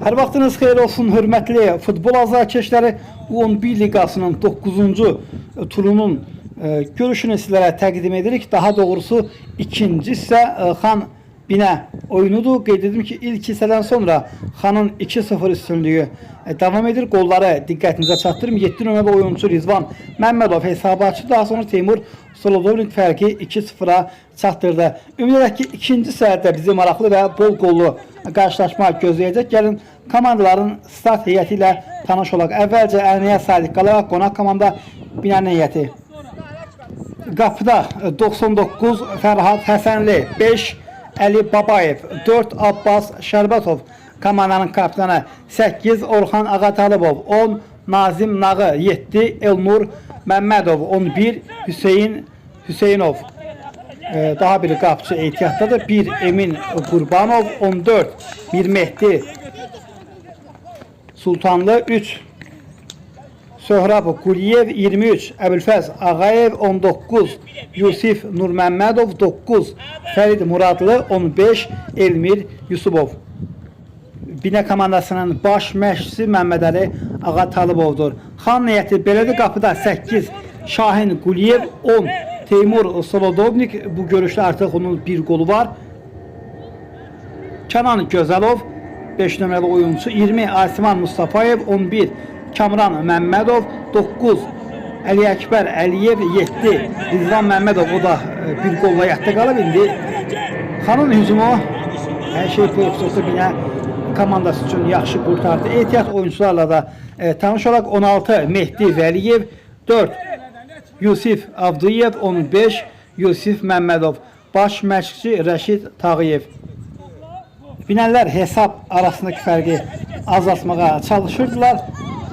Hər vaxtınız xeyir olsun, hörmətli futbol azarkeşləri U11 liqasının 9-cu turunun e, görüşünü sizlərə təqdim edirik. Daha doğrusu ikinci isə e, Xan Binə oyunudur. Qeyd edim ki, ilk hissədən sonra Xanın 2-0 üstünlüyü e, davam edir. Qolları diqqətinizə çatdırım. 7 nömrəli oyuncu Rizvan Məmmədov hesabı açdı. Daha sonra Teymur Solodovnik fərqi 2-0-a çatdırdı. Ümid edək ki, ikinci səhərdə bizi maraqlı və bol qollu qarşılaşma gözləyəcək. Gəlin komandaların start heyəti ilə tanış olaq. Əvvəlcə Ərniyə Sadiq Qalava qonaq komanda Binənin heyəti. Qapıda 99 Fərhad Həsənli, 5 Əli Babayev, 4 Abbas Şərbətov, komandanın kapitanı 8 Orxan Ağatalıbov, 10 Nazim Nağı, 7 Elnur Məmmədov, 11 Hüseyin Hüseynov. Ee, daha bir qapçı ehtiyatdadır. 1 Emin Qurbanov, 14 Mir Mehdi Sultanlı, 3 Söhrab Quliyev 23, Əbülfəz Ağayev 19, Yusif Nurməmmədov 9, Fərid Muradlı 15, Elmir Yusubov. Binə komandasının baş məşqçisi Məmmədəli Ağa Talıbovdur. Xan niyyəti belədir qapıda 8, Şahin Quliyev 10, Teymur Solodovnik bu görüşdə artıq onun bir qolu var. Kənan Gözəlov 5 nömrəli oyunçu 20 Asiman Mustafayev 11 Kamran Məmmədov 9 Əli Əkbər Əliyev 7 Rizvan Məmmədov o da e, bir qolla yatda qalıb indi. Xanın hücumu hər şey Pepsi binə komandası üçün yaxşı qurtardı. Ehtiyat oyuncularla da e, tanış olaq. 16 Mehdi Vəliyev 4 Yusif Avduyev 15 Yusif Məmmədov. Baş məşqçi Rəşid Tağıyev. Binələr hesab arasındakı fərqi azaltmağa çalışırdılar.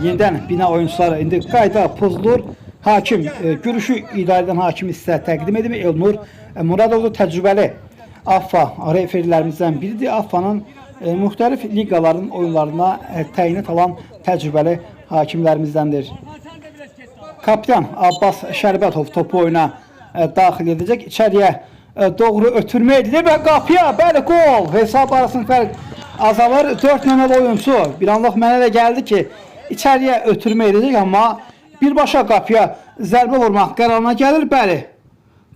Yenidən bina oyuncuları indi qayda pozulur. Hakim e, görüşü idarə edən hakim sizə təqdim edim. Elnur e, Muradovlu təcrübəli AFFA referlərimizdən biridir. AFFA-nın e, müxtəlif liqaların oyunlarına e, təyinat alan təcrübəli hakimlərimizdəndir. Kapitan Abbas Şərbətov topu oyuna e, daxil edəcək. İçəriyə e, doğru ötürmə edilir və qapıya bəli gol. Hesab arasında fərq azalır. 4 nömrəli oyunçu bir anlıq mənə də gəldi ki, içəriyə ötürmə edəcək amma birbaşa qapıya zərbə vurmaq qərarına gəlir. Bəli.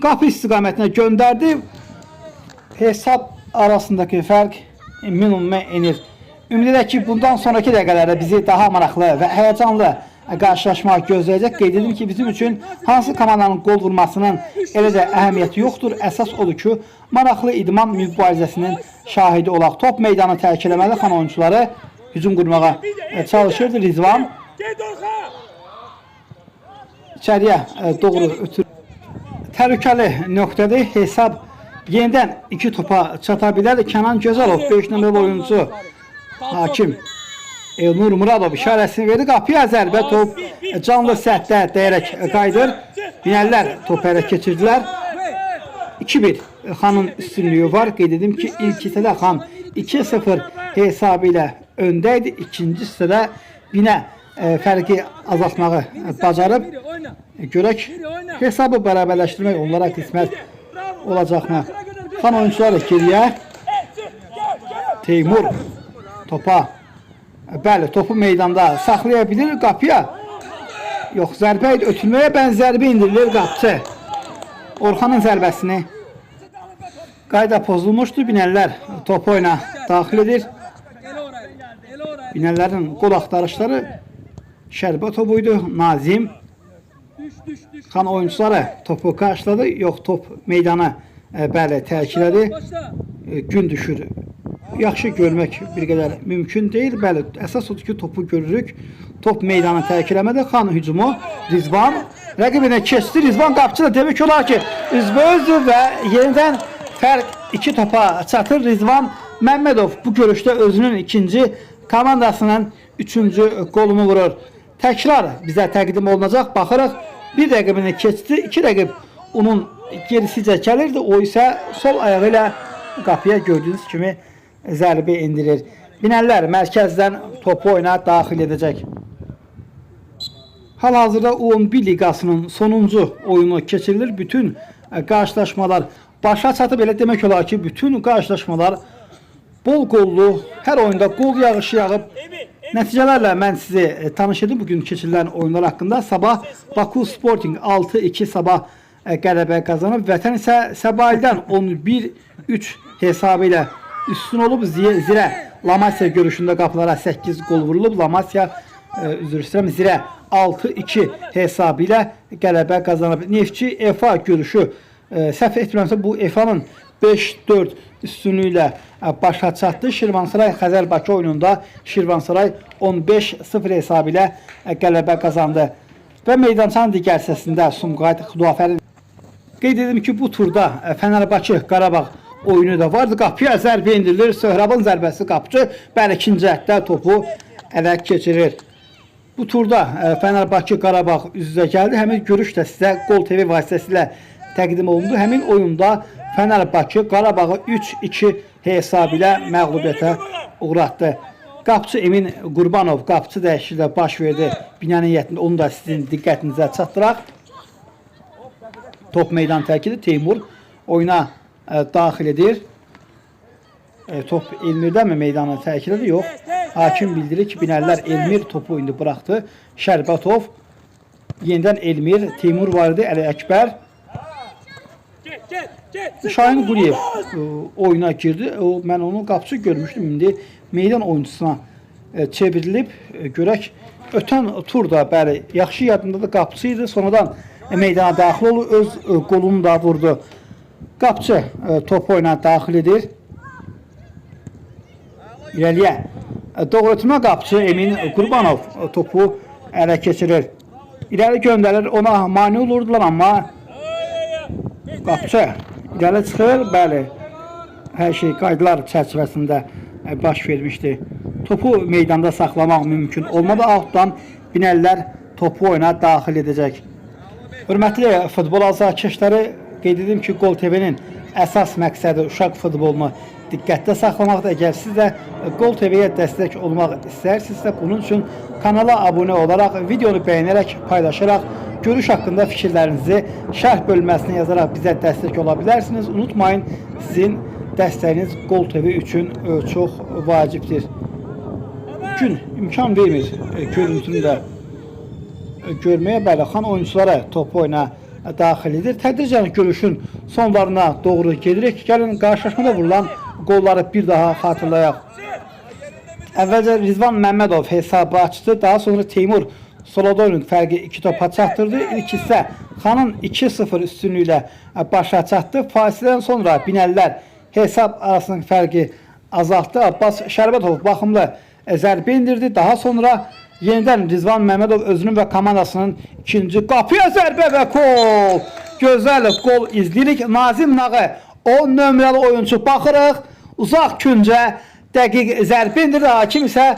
Qapı istiqamətinə göndərdi. Hesab arasındakı fərq minimuma enir. Ümid edək ki, bundan sonraki dəqiqələrdə bizi daha maraqlı və həyəcanlı qarşılaşma gözləyəcək. Qeyd edim ki, bizim üçün hansı komandanın qol vurmasının elə də əhəmiyyəti yoxdur. Əsas odur ki, maraqlı idman mübarizəsinin şahidi olaq. Top meydanı tərk eləməli xan oyuncuları hücum qurmağa e, çalışırdı Rizvan. İçəriyə e, doğru ötür. Təhlükəli nöqtədir. Hesab yenidən iki topa çata bilər. Kənan Gözəlov 5 nömrəli oyuncu hakim Elnur Muradov işarəsini verdi. Qapıya zərbə top e, canlı səthdə dəyərək qayıdır. Binəllər topu ələ keçirdilər. 2-1 Xanın üstünlüyü var. Qeyd edim ki, ilk hissədə Xan 2-0 hesabı ilə öndə idi. İkinci hissədə Binə e, fərqi azaltmağı e, bacarıb. E, görək hesabı bərabərləşdirmək onlara qismət olacaqmı? Xan oyuncuları geriyə. Teymur topa Bəli, topu meydanda saxlaya bilir qapıya. Yox, zərbə idi, ötürməyə bən zərbə indirilir qapçı. Orxanın zərbəsini qayda pozulmuşdu. Binəllər topu oyuna daxil edir. Binəllərin qol axtarışları şərbə topuydu. Nazim Xan oyuncuları topu qarşıladı. Yox, top meydana e, bəli tərkilədi. E, gün düşür. Yaxşı görmək bir qədər mümkün deyil. Bəli, əsas odur ki, topu görürük. Top meydanı tərk eləmədi. Xan hücumu Rizvan rəqibinə keçdi. Rizvan qapçı da demək olar ki, üzbəüzdür və yenidən fərq 2 topa çatır. Rizvan Məmmədov bu görüşdə özünün ikinci komandasının üçüncü qolunu vurur. Təkrar bizə təqdim olunacaq. Baxırıq, bir rəqibini keçdi, iki rəqib onun gerisicə gəlirdi. O isə sol ayağı ilə qapıya gördüyünüz kimi zərbə indirir. Binəllər mərkəzdən topu oyuna daxil edəcək. Hal-hazırda U11 liqasının sonuncu oyunu keçirilir. Bütün qarşılaşmalar başa çatıb elə demək olar ki, bütün qarşılaşmalar bol qollu, hər oyunda qol yağışı yağıb Nəticələrlə mən sizi e, tanış edim bugün keçirilən oyunlar haqqında. Sabah Baku Sporting 6-2 Sabah e, qələbə qazanıb. Vətən isə Səbaildən 11-3 hesabı ilə üstün olub. Zi- Zirə Lamasya görüşündə qapılara 8 gol vurulub. Lamasya e, üzr istəyirəm Zirə 6-2 hesabı ilə qələbə qazanıb. Neftçi EFA görüşü e, səhv etmirəmsə bu EFA-nın 5-4 üstünlüyü ilə e, başa çatdı. Şirvansaray Xəzər Bakı oyununda Şirvansaray 15-0 hesabı ilə e, qələbə qazandı. Və meydançanın digər hissəsində Sumqayıt Xudafərin Qeyd edim ki, bu turda e, Fenerbahçe Qarabağ oyunu da vardı. Qapıya zərbə indirilir. Söhrabın zərbəsi qapıcı bəli ikinci həddə topu ələ keçirir. Bu turda Fenerbahçe Qarabağ üz-üzə gəldi. Həmin görüş də sizə Gol TV vasitəsilə təqdim olundu. Həmin oyunda Fenerbahçe Qarabağı 3-2 hesabı ilə məğlubiyyətə uğratdı. Qapçı Emin Qurbanov qapçı dəyişikliyi baş verdi. Binanın heyətində onu da sizin diqqətinizə çatdıraq. Top meydan tərkidi Teymur oyuna e, daxil edir. E, top Elmir'dən mi meydana tərkid edir? Yox. Hakim bildirir ki, Binəllər Elmir topu indi buraxdı. Şərbatov yenidən Elmir, Teymur var idi, Əli. Şahin Quliyev e, oyuna girdi. O, mən onu qapçı görmüşdüm. İndi meydan oyunçusuna e, çevrilib. E, görək ötən turda bəli yaxşı yadımdadır qapçı idi. Sonradan e, meydana daxil olub öz e, qolunu da vurdu. Qapçı e, top oyuna daxil edir. İrəliyə e, doğrultma qapçı Emin Qurbanov e, topu ələ keçirir. İrəli göndərir, ona mane olurdular amma qapçı irəli çıxır, bəli. Hər şey qaydalar çərçivəsində e, baş vermişdi. Topu meydanda saxlamaq mümkün olmadı. Altdan Binəllər topu oyuna daxil edəcək. Hörmətli futbol azarkeşləri qeyd edim ki, Gol TV-nin əsas məqsədi uşaq futbolunu diqqətdə saxlamaqdır. Əgər siz də Gol TV-yə dəstək olmaq istəyirsinizsə, bunun üçün kanala abunə olaraq, videonu bəyənərək, paylaşaraq, görüş haqqında fikirlərinizi şərh bölməsinə yazaraq bizə dəstək ola bilərsiniz. Unutmayın, sizin dəstəyiniz Gol TV üçün e, çox vacibdir. Gün imkan vermir e, görüntünü də e, görməyə Bələxan oyunçulara top oyuna daxil edir. Tədricən görüşün sonlarına doğru gedirik. Gəlin qarşılaşmada vurulan qolları bir daha xatırlayaq. Əvvəlcə Rizvan Məmmədov hesabı açdı. Daha sonra Teymur Solodoyun fərqi 2 topa çatdırdı. İlk hissə Xanın 2-0 üstünlüyü ilə başa çatdı. Fasilədən sonra Binəllər hesab arasındakı fərqi azaltdı. Abbas Şərbətov baxımlı zərbə indirdi. Daha sonra yenidən Rizvan Məmmədov özünün və komandasının ikinci qapıya zərbə və gol. Gözəl gol izləyirik. Nazim Nağı 10 nömrəli oyunçu baxırıq. Uzaq küncə dəqiq zərbə indirdi. Hakim isə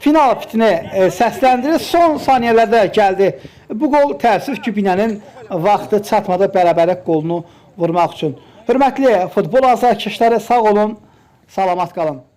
final pitini e, səsləndirir. Son saniyələrdə gəldi. Bu qol təəssüf ki, Binənin vaxtı çatmadı bərabərlik qolunu vurmaq üçün. Hörmətli futbol azarkeşləri sağ olun, salamat qalın.